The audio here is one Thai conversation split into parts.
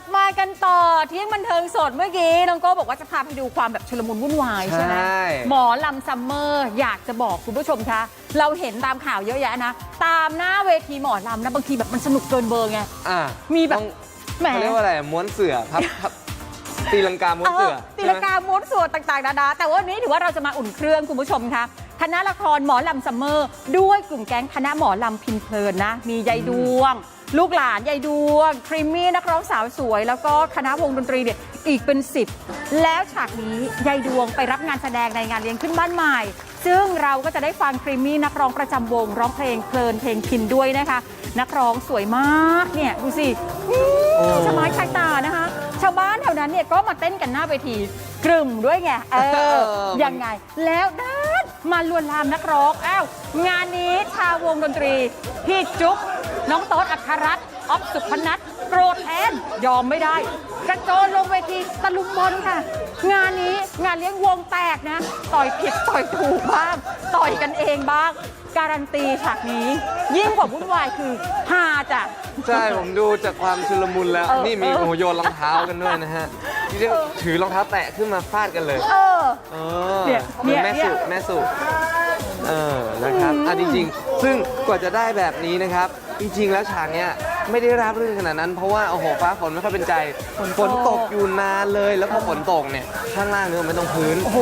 บมากันต่อเที่ยงบันเทิงสดเมื่อกี้น้องโก้บอกว่าจะพาไปดูความแบบชุลมุนวุ่นวายใช่ไหมใช่ หมอลำซัมเมอร์อยากจะบอกคุณผู้ชมคะเราเห็นตามข่าวเยอะแยะนะ ตามหน้าเวทีหมอลำนะบางทีแบบมันสนุกเกินเบอร์ไง อะมีแบบต้องแหม เขาเรียกว่าอะไรม้วนเสือพับพับตีลังกาม้วนเสือตีลังกาม้วนส่วนต่างๆนานาแต่ว่าวันนี้ถือว่าเราจะมาอุ่นเครื่องคุณผู้ชมคะคณะละครหมอลำซัมเมอร์ ด้วยกลุ่มแก๊งคณะหมอลำพินเพลินนะ มียายดวง ลูกหลานยายดวงครีมมี่นักร้องสาวสวย แล้วก็คณะวงดนตรีเนี่ยอีกเป็นสิบแล้วฉากนี้ยายดวงไปรับงานแสดงในงานเลี้ยงขึ้นบ้านใหม่ ซึ่งเราก็จะได้ฟังครีมมี่นักร้องประจำวง ร้องเพลงเพลินเพลงพินด้วยนะคะ นักร้องสวยมากเนี่ยดูสิอืมชะไม้ชายตานะคะ ชาวบ้านแถวนั้นเนี่ยก็มาเต้นกันหน้าเวทีกลุ่มด้วยไงเอเอออยังไง แล้วด้านมาลวนลามนักร้องอ้าวงานนี้ชาววงดนตรีพี่จุ๊บ น้องโต๊ดอัครรัตน์ออฟสุพนัทโกรธแทนยอมไม่ได้ กระโจนลงเวทีตะลุมบอลค่ะ งานนี้งานเลี้ยงวงแตกนะ ต่อยผิดต่อยถูกบ้าง ต่อยกันเองบ้าง การันตีฉากนี้ ยิ่งกว่าวุ่นวายคือฮาจ้ะ ใช่ ผมดูจากความชุลมุนแล้ว เออนี่มีเออ โอ้โหโยนรองเท้ากันด้วยนะฮะนี่เรียกถือรองเท้าแตะขึ้นมาฟาดกันเลย เออ เออเนี่ยเนี่ย แม่เนี่ยสุแม่สุเออนะครับอะจริงๆ ซึ่งกว่าจะได้แบบนี้นะครับ จริง ๆ แล้วฉากเนี้ยไม่ได้ราบรื่นขนาดนั้น เพราะว่าโอ้โหฟ้าฝนไม่ค่อยเป็นใจฝนตกอยู่นานเลย แล้วพอฝนตกเนี่ยข้างล่างเนี่ยไม่ต้องพื้นโอ้โห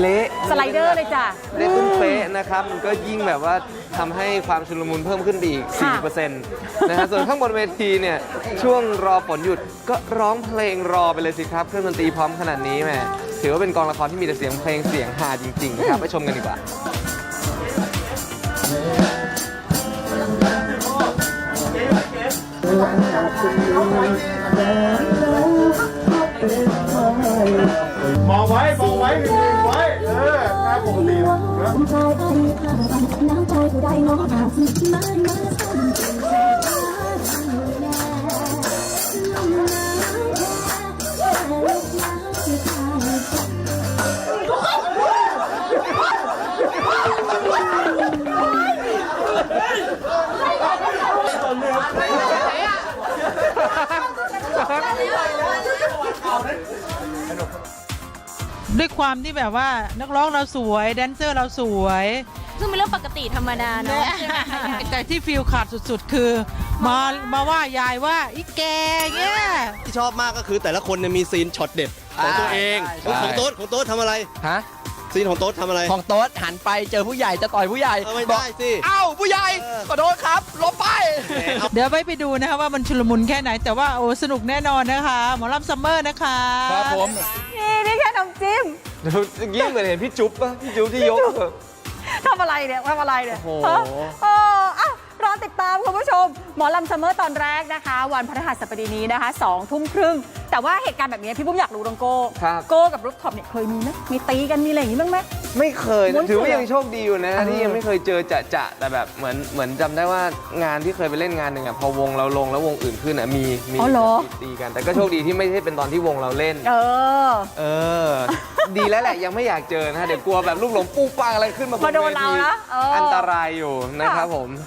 เละสไลเดอร์เลยจ้ะ เละตุ้นเป๊ะนะครับ มันก็ยิ่งแบบว่าทำให้ความชุลมุนเพิ่มขึ้นไปอีก ค่ะ 4%นะฮะส่วนข้างบนเวทีเนี่ยช่วงรอฝนหยุดก็ร้องเพลงรอไปเลยสิครับ เครื่องดนตรีพร้อมขนาดนี้แหมถือว่าเป็นกองละครที่มีแต่เสียงเพลงเสียงฮาจริงๆนะครับไปชมกันดีกว่า มองไว้มองไว้ดีๆไว้เออหน้าปกตินะ ด้วยความที่แบบว่านักร้องเราสวย แดนเซอร์เราสวย ซึ่งเป็นเรื่องปกติธรรมดาเนาะใช่ไหมคะแต่ที่ฟิลขาดสุดๆ คือ มามาว่ายายว่าอีแกเงี้ย ที่ชอบมากก็คือแต่ละคนเนี่ยมีซีนช็อตเด็ดของตัวเอง ใช่ใช่ ของโต๊ดของโต๊ดทำอะไร ฮะ ซีนของโต๊ดทำอะไร ของโต๊ดหันไปเจอผู้ใหญ่จะต่อยผู้ใหญ่เออไม่บอกได้สิ เอ้าผู้ใหญ่เออ ขอโทษครับหลบไป เดี๋ยวไปไปดูนะคะว่ามันชุลมุนแค่ไหน แต่ว่าโอ้สนุกแน่นอนนะคะ หมอลำซัมเมอร์นะคะ ครับผม นี่นี่แค่น้ำจิ้มเดี๋ยวยิ่งเหมือนเห็นพี่จุ๊บป่ะ พี่จุ๊บที่ยก ทำอะไรเนี่ยทำอะไรเนี่ยโอ้โห ฮะเออ อะรอติดตามคุณผู้ชม หมอลำซัมเมอร์ตอนแรกนะคะ วันพฤหัสบดีนี้นะคะสองทุ่มครึ่ง แต่ว่าเหตุการณ์แบบนี้พี่ปุ้มอยากรู้ตรงโก้ครับ โก้กับรูปท็อปเนี่ยเคยมีไหมมีตีกันมีอะไรอย่างนี้บ้างไหม ไม่เคยม้วนะนถือว่าเสือยังโชคดีอยู่นะเออ ที่ยังไม่เคยเจอจะจะแต่แบบเหมือนเหมือนจำได้ว่างานที่เคยไปเล่นงานหนึ่งอะพอวงเราลงแล้ววงอื่นขึ้นอะมีมีอ๋อเหรอตีกัน แต่ก็โชคดีที่ไม่ใช่เป็นตอนที่วงเราเล่น เออ เออ ดีแล้วแหละยังไม่อยากเจอนะฮะเดี๋ยวกลัวแบบลูกหลงปุ๊บปังอะไรขึ้นมาบมาโดนวทีเรานะเอออัอันตรายอยู่นะครับผม